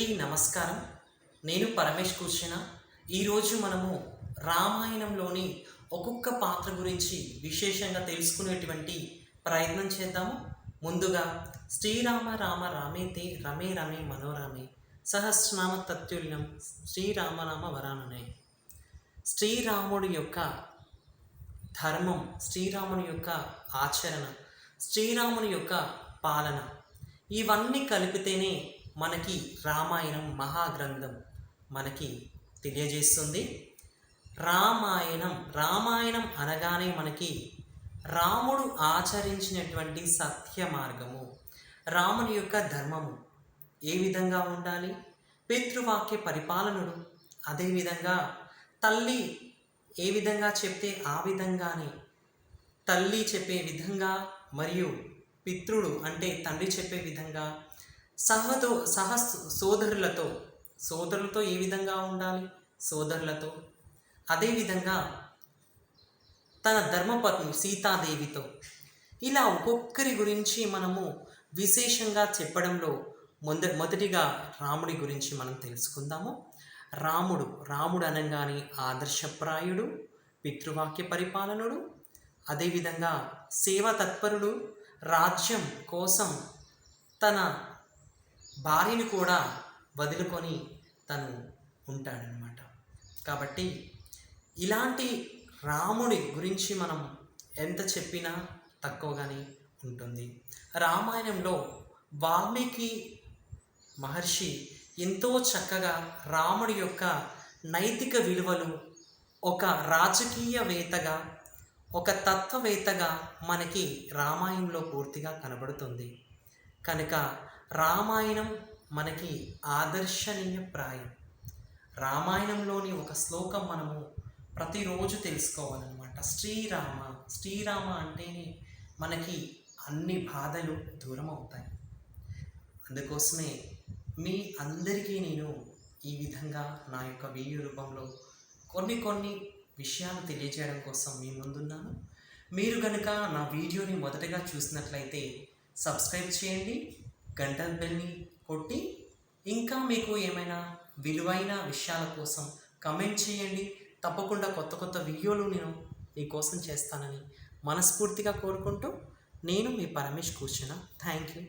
అందరికీ నమస్కారం. నేను పరమేష్ కూర్చున్న. ఈరోజు మనము రామాయణంలోని ఒక్కొక్క పాత్ర గురించి విశేషంగా తెలుసుకునేటువంటి ప్రయత్నం చేద్దాము. ముందుగా శ్రీరామ రామ రామేతే రమే రమే మనోరమే సహస్రనామ తత్తుల్యం శ్రీరామనామ వరాననే. శ్రీరాముడి యొక్క ధర్మం శ్రీరాముని యొక్క ఆచరణ శ్రీరాముని యొక్క పాలన ఇవన్నీ కలిపితేనే మనకి రామాయణం మహాగ్రంథం మనకి తెలియజేస్తుంది. రామాయణం రామాయణం అనగానే మనకి రాముడు ఆచరించినటువంటి సత్య మార్గము రాముని యొక్క ధర్మము ఏ విధంగా ఉండాలి? పితృవాక్య పరిపాలనుడు అదేవిధంగా తల్లి ఏ విధంగా చెప్తే ఆ విధంగానే తల్లి చెప్పే విధంగా మరియు పితృడు అంటే తండ్రి చెప్పే విధంగా సహతో సహ సోదరులతో. సోదరులతో ఏ విధంగా ఉండాలి? సోదరులతో. అదేవిధంగా తన ధర్మపత్ని సీతాదేవితో. ఇలా ఒక్కొక్కరి గురించి మనము విశేషంగా చెప్పడంలో మొద మొదటిగా రాముడి గురించి మనం తెలుసుకుందాము. రాముడు రాముడు అనగానే ఆదర్శప్రాయుడు పితృవాక్య పరిపాలనుడు అదేవిధంగా సేవా తత్పరుడు రాజ్యం కోసం తన భార్యను కూడా వదులుకొని తను ఉంటాడనమాట కాబట్టి ఇలాంటి రాముడి గురించి మనం ఎంత చెప్పినా తక్కువగానే ఉంటుంది. రామాయణంలో వాల్మీకి మహర్షి ఎంతో చక్కగా రాముడి యొక్క నైతిక విలువలు ఒక రాజకీయవేత్తగా ఒక తత్వవేత్తగా మనకి రామాయణంలో పూర్తిగా కనబడుతుంది. కనుక రామాయణం మనకి ఆదర్శనీయ ప్రాయం రామాయణంలోని ఒక శ్లోకం మనము ప్రతిరోజు తెలుసుకోవాలన్నమాట. శ్రీరామ శ్రీరామ అంటేనే మనకి అన్ని బాధలు దూరం అవుతాయి. అందుకోసమే మీ అందరికీ నేను ఈ విధంగా నా యొక్క వీడియో రూపంలో కొన్ని కొన్ని విషయాలు తెలియజేయడం కోసం మీ ముందున్నాను. మీరు కనుక నా వీడియోని మొదటగా చూసినట్లయితే సబ్స్క్రైబ్ చేయండి గంట బెల్ని కొట్టి ఇంకా మీకు ఏమైనా విలువైన విషయాల కోసం కమెంట్ చేయండి. తప్పకుండా కొత్త కొత్త వీడియోలు నేను మీకోసం చేస్తానని మనస్ఫూర్తిగా కోరుకుంటూ నేను మీ పరమేష్ కూర్చున్న థ్యాంక్ యూ